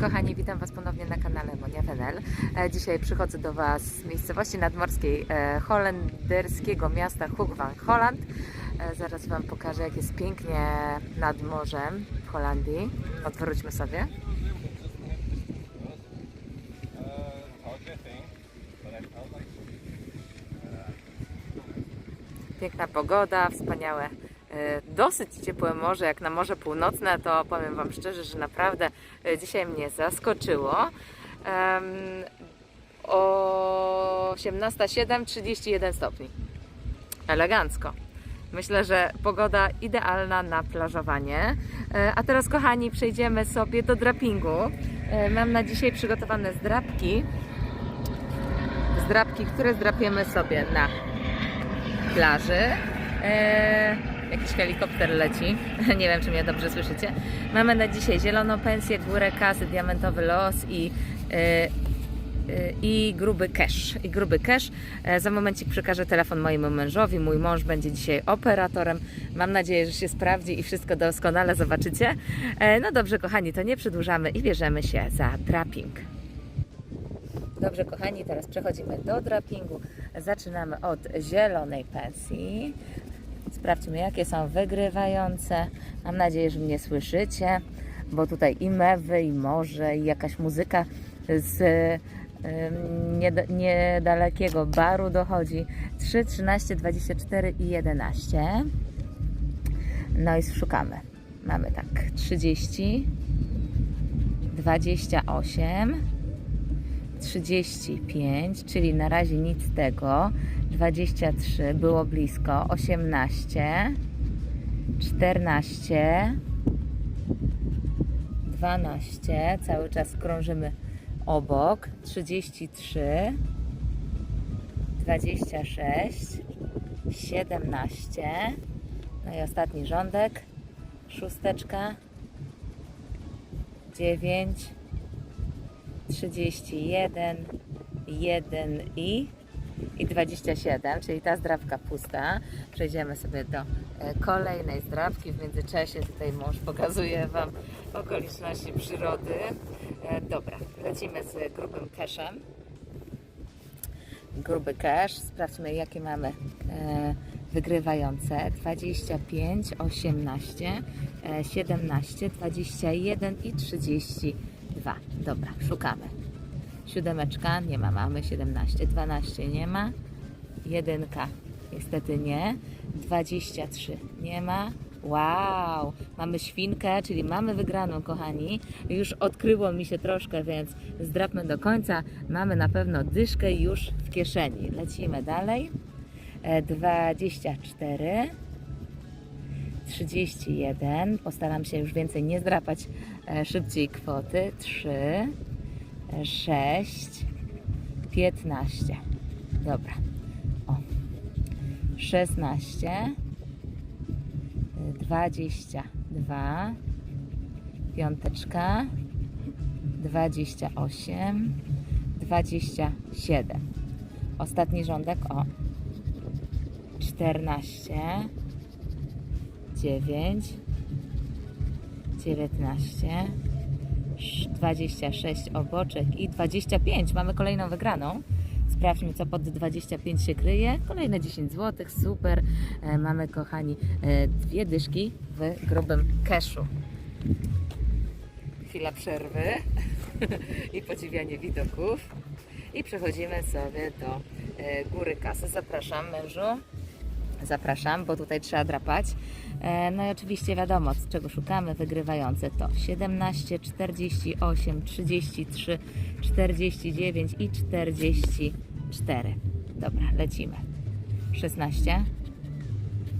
Kochani, witam Was ponownie na kanale Monia Fenel. E, Dzisiaj przychodzę do Was z miejscowości nadmorskiej e, holenderskiego miasta Hoek van Holland. E, Zaraz Wam pokażę jak jest pięknie nad morzem w Holandii. Odwróćmy sobie. Piękna pogoda, wspaniałe, dosyć ciepłe morze, jak na Morze Północne, to powiem Wam szczerze, że naprawdę e, dzisiaj mnie zaskoczyło. Em, O 18.07, 31 stopni. Elegancko. Myślę, że pogoda idealna na plażowanie. E, A teraz, kochani, przejdziemy sobie do drapingu. E, Mam na dzisiaj przygotowane zdrapki. Zdrapki, które zdrapiemy sobie na plaży. Jakiś helikopter leci. Nie wiem, czy mnie dobrze słyszycie. Mamy na dzisiaj zieloną pensję, górę kasy, diamentowy los i, e, e, i gruby cash. I gruby cash. E, za momencik przekażę telefon mojemu mężowi. Mój mąż będzie dzisiaj operatorem. Mam nadzieję, że się sprawdzi i wszystko doskonale zobaczycie. E, no dobrze, kochani, to nie przedłużamy i bierzemy się za draping. Dobrze, kochani, teraz przechodzimy do drapingu. Zaczynamy od zielonej pensji. Sprawdźmy, jakie są wygrywające. Mam nadzieję, że mnie słyszycie, bo tutaj i mewy, i morze, i jakaś muzyka z niedalekiego baru dochodzi. 3, 13, 24 i 11. No i szukamy. Mamy tak 30, 28, 35, czyli na razie nic z tego. 23 było blisko. 18, 14, 12, cały czas krążymy obok. 33, 26, 17, no i ostatni rządek. Szósteczka, 9, 31, 1 i, i 27, czyli ta zdrabka pusta. Przejdziemy sobie do e, kolejnej zdrabki. W międzyczasie tutaj mąż pokazuje Wam okoliczności przyrody. E, Dobra, lecimy z grubym cashem. Gruby cash. Sprawdźmy, jakie mamy e, wygrywające. 25, 18, e, 17, 21 i 32. Dobra, szukamy. Siódemeczka, nie ma, mamy 17, 12 nie ma, jedynka niestety nie, 23 nie ma, wow, mamy świnkę, czyli mamy wygraną kochani, już odkryło mi się troszkę, więc zdrapmy do końca, mamy na pewno dyszkę już w kieszeni, lecimy dalej, E, 24 31. Postaram się już więcej nie zdrapać e, szybciej kwoty. 3, 6, 15. Dobra. O. 16, e, 22, piąteczka, 28, 27. Ostatni rządek. O. 14, 9, 19, 26 oboczek i 25. Mamy kolejną wygraną. Sprawdźmy, co pod 25 się kryje. Kolejne 10 zł, super. E, mamy, kochani, e, dwie dyszki w grubym keszu. Chwila przerwy i podziwianie widoków. I przechodzimy sobie do e, góry kasy. Zapraszam, mężu. Zapraszam, bo tutaj trzeba drapać. E, No i oczywiście wiadomo, z czego szukamy. Wygrywające to 17, 48, 33, 49 i 44. Dobra, lecimy. 16,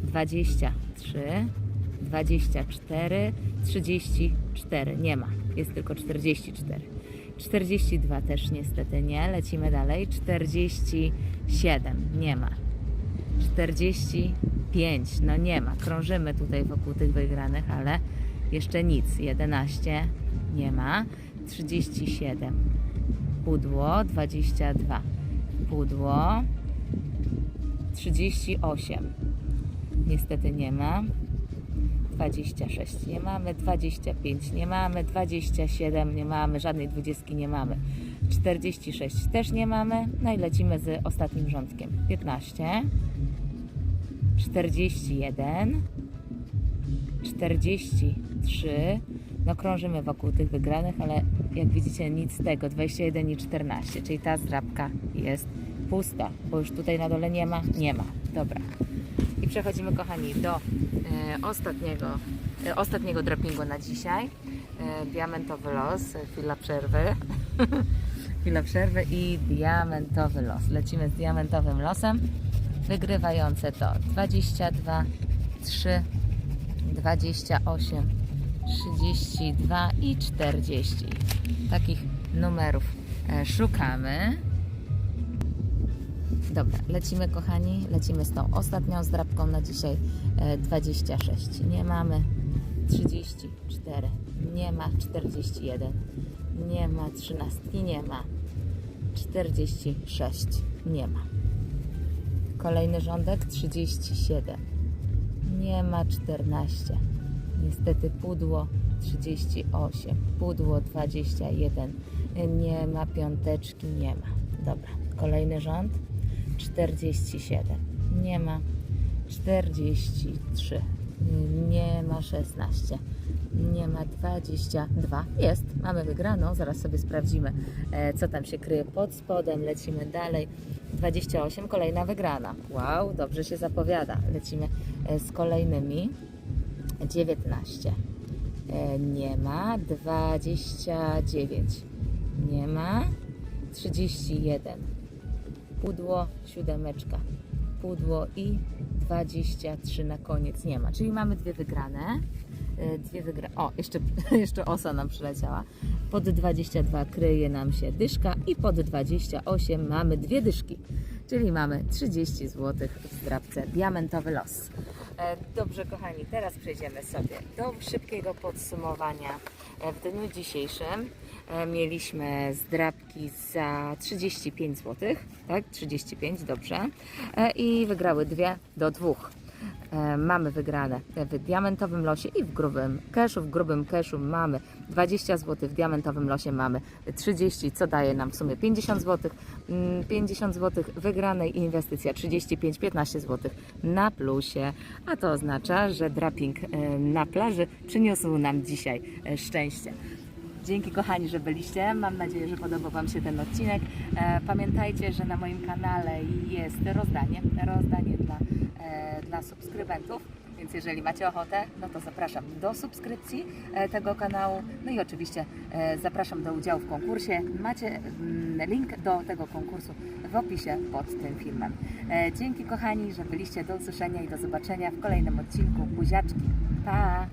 23, 24, 34. Nie ma, jest tylko 44. 42 też niestety nie. Lecimy dalej. 47 nie ma. 45, no nie ma. Krążymy tutaj wokół tych wygranych, ale jeszcze nic. 11 nie ma. 37 pudło, 22 pudło, 38 niestety nie ma. 26 nie mamy, 25 nie mamy, 27 nie mamy, żadnej 20 nie mamy, 46 też nie mamy, no i lecimy z ostatnim rządkiem. 15, 41, 43. No krążymy wokół tych wygranych, ale jak widzicie nic z tego. 21 i 14, czyli ta zdrabka jest pusta, bo już tutaj na dole nie ma? Nie ma. Dobra. I przechodzimy kochani do e, ostatniego, e, ostatniego drapingu na dzisiaj. E, diamentowy los, e, chwila przerwy. chwila przerwy i diamentowy los. Lecimy z diamentowym losem. Wygrywające to 22, 3, 28, 32 i 40. Takich numerów e, szukamy. Dobra, lecimy kochani, lecimy z tą ostatnią zdrabką na dzisiaj e, 26. Nie mamy 34, nie ma 41, nie ma 13, nie ma 46, nie ma. Kolejny rządek 37. Nie ma 14. Niestety pudło 38. Pudło 21. Nie ma piąteczki, nie ma. Dobra. Kolejny rząd 47. Nie ma 43. Nie ma 16. Nie ma 22. Jest. Mamy wygraną. Zaraz sobie sprawdzimy, e, co tam się kryje pod spodem. Lecimy dalej. 28. Kolejna wygrana. Wow, dobrze się zapowiada. Lecimy e, z kolejnymi. 19. E, Nie ma. 29. Nie ma. 31. Pudło, siódemeczka. Pudło i 23 na koniec nie ma. Czyli mamy dwie wygrane. E, Dwie wygra... O, jeszcze, jeszcze osa nam przyleciała. Pod 22 kryje nam się dyszka i pod 28 mamy dwie dyszki. Czyli mamy 30 zł w zdrabce diamentowy los. E, Dobrze, kochani, teraz przejdziemy sobie do szybkiego podsumowania. E, W dniu dzisiejszym mieliśmy zdrabki za 35 zł, tak? 35, dobrze. I wygrały dwie do dwóch. E, Mamy wygrane w diamentowym losie i w grubym cashu. W grubym cashu mamy 20 zł, w diamentowym losie mamy 30, co daje nam w sumie 50 zł. Mm, 50 zł wygranej inwestycja 35, 15 zł na plusie, a to oznacza, że draping e, na plaży przyniósł nam dzisiaj e, szczęście. Dzięki kochani, że byliście. Mam nadzieję, że podobał Wam się ten odcinek. Pamiętajcie, że na moim kanale jest rozdanie, rozdanie dla, subskrybentów. Więc jeżeli macie ochotę, no to zapraszam do subskrypcji e, tego kanału. No i oczywiście e, zapraszam do udziału w konkursie. Macie mm, link do tego konkursu w opisie pod tym filmem. E, Dzięki kochani, że byliście. Do usłyszenia i do zobaczenia w kolejnym odcinku. Buziaczki. Pa!